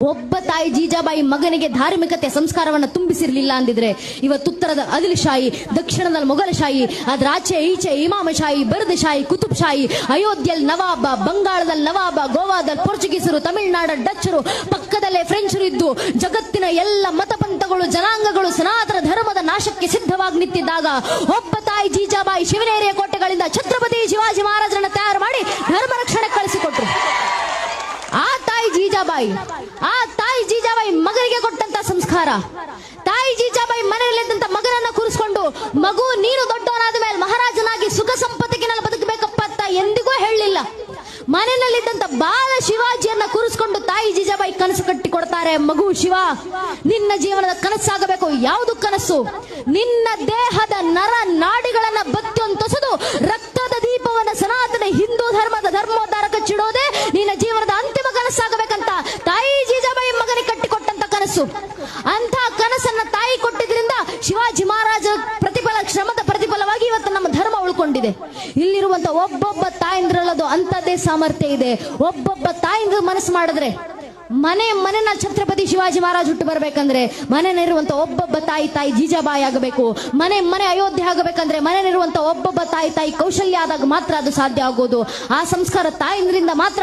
ಒಬ್ಬ ತಾಯಿ ಜೀಜಾಬಾಯಿ ಮಗನಿಗೆ ಧಾರ್ಮಿಕತೆ ಸಂಸ್ಕಾರವನ್ನ ತುಂಬಿಸಿರ್ಲಿಲ್ಲ ಅಂದಿದ್ರೆ ಇವತ್ತುತ್ತರದ ದಕ್ಷಿಣದ ದಕ್ಷಿಣದಲ್ಲಿ ಮೊಘಲಶಾಹಿ ಅದ್ರ ಆಚೆ, ಈಚೆ ಇಮಾಮಶಾಹಿ ಬರದಶಾಹಿ ಕುತುಬ್ ಶಾಹಿ ಅಯೋಧ್ಯೆಯಲ್ಲಿ ನವಾಬ ಬಂಗಾಳದಲ್ಲಿ ನವಾಬ ಗೋವಾದಲ್ಲಿ ಪೋರ್ಚುಗೀಸರು ತಮಿಳುನಾಡ ಡಚ್ಚರು, ಪಕ್ಕದಲ್ಲೇ ಫ್ರೆಂಚರು ಇದ್ದು ಜಗತ್ತಿನ ಎಲ್ಲ ಮತಪಂಥಗಳು, ಜನಾಂಗಗಳು, ಸನಾತನ ಧರ್ಮದ ನಾಶಕ್ಕೆ ಸಿದ್ಧವಾಗಿ ನಿಂತಿದ್ದಾಗ ಒಬ್ಬ ತಾಯಿ ಜೀಜಾಬಾಯಿ ಶಿವನೇರಿಯ ಕೋಟೆಗಳಿಂದ ಛತ್ರಪತಿ ಶಿವಾಜಿ ಮಹಾರಾಜರನ್ನ ತಯಾರು ಮಾಡಿ ಧರ್ಮ ರಕ್ಷಣೆ ಕಳಿಸಿಕೊಟ್ರು ಆ ತಾಯಿ ಜೀಜಾಬಾಯಿ ಆ ತಾಯಿ ಜೀಜಾಬಾಯಿ ಮಗನಿಗೆ ಕೊಟ್ಟಂತ ಸಂಸ್ಕಾರ. ತಾಯಿ ಜೀಜಾಬಾಯಿ ಮನೆಯಲ್ಲಿದ್ದಂತ ಮಗನನ್ನ ಕೂರಿಸ್ಕೊಂಡು ಮಗು ನೀನು ದೊಡ್ಡವನಾದ ಮೇಲೆ ಮಹಾರಾಜನಾಗಿ ಸುಖ ಸಂಪತ್ತಿನಲ್ಲಿ ಬದುಕಬೇಕಪ್ಪ ಅಂತ ಎಂದಿಗೂ ಹೇಳಲಿಲ್ಲ. ಮನೆಯಲ್ಲಿದ್ದಂತ ಬಾಲ ಶಿವಾಜಿಯನ್ನ ಕೂರಿಸ್ಕೊಂಡು ತಾಯಿ ಜೀಜಾಬಾಯಿ ಕನಸು ಕಟ್ಟಿ ಕೊಡ್ತಾರೆ ಮಗು ಶಿವ, ನಿನ್ನ ಜೀವನದ ಕನಸಾಗಬೇಕು. ಯಾವುದು ಕನಸು? ನಿನ್ನ ದೇಹದ ನರ ನಾಡಿಗಳನ್ನ ಬತ್ತೊಂತೊಸದು ರಕ್ತದ ದೀಪವನ್ನ ಸನಾತನ ಹಿಂದೂ ಧರ್ಮದ ಧರ್ಮೋದ್ಧಾರಕ ಚಿಡೋದೇ ನಿನ್ನ ಜೀವನದ ಅಂತಿಮ ಕನಸಾಗಬೇಕಂತ ತಾಯಿ ಜೀಜಾಬಾಯಿ ಮಗನಿಗೆ ಕಟ್ಟಿಕೊಟ್ಟಂತ ಕನಸು. ಅಂತ ಕನಸನ್ನ ತಾಯಿ ಕೊಟ್ಟಿದ್ರಿಂದ ಶಿವಾಜಿ ಮಹಾರಾಜ ಪ್ರತಿಫಲ ಶ್ರಮದ ಪ್ರತಿಫಲವಾಗಿ ಇವತ್ತು ನಮ್ಮ ಧರ್ಮ ಉಳ್ಕೊಂಡಿದೆ. ಇಲ್ಲಿರುವಂತ ಒಬ್ಬೊಬ್ಬ ತಾಯಂದ್ರಲ್ಲದು ಅಂತದೇ ಸಾಮರ್ಥ್ಯ ಇದೆ. ಒಬ್ಬೊಬ್ಬ ತಾಯಿಂದ್ರ ಮನಸ್ಸು ಮಾಡಿದ್ರೆ ಮನೆ ಮನೆನ ಛತ್ರಪತಿ ಶಿವಾಜಿ ಮಹಾರಾಜ್ ಹುಟ್ಟು ಬರ್ಬೇಕಂದ್ರೆ ಮನೆಯಲ್ಲಿರುವಂತ ಒಬ್ಬೊಬ್ಬ ತಾಯಿ ತಾಯಿ ಜೀಜಾಬಾಯಿ ಆಗಬೇಕು. ಮನೆ ಮನೆ ಅಯೋಧ್ಯೆ ಆಗಬೇಕಂದ್ರೆ ಮನೆಯಲ್ಲಿರುವಂತ ಒಬ್ಬೊಬ್ಬ ತಾಯಿ ತಾಯಿ ಕೌಶಲ್ಯ ಆದಾಗ ಮಾತ್ರ ಅದು ಸಾಧ್ಯ ಆಗೋದು. ಆ ಸಂಸ್ಕಾರ ತಾಯಿಂದ್ರಿಂದ ಮಾತ್ರ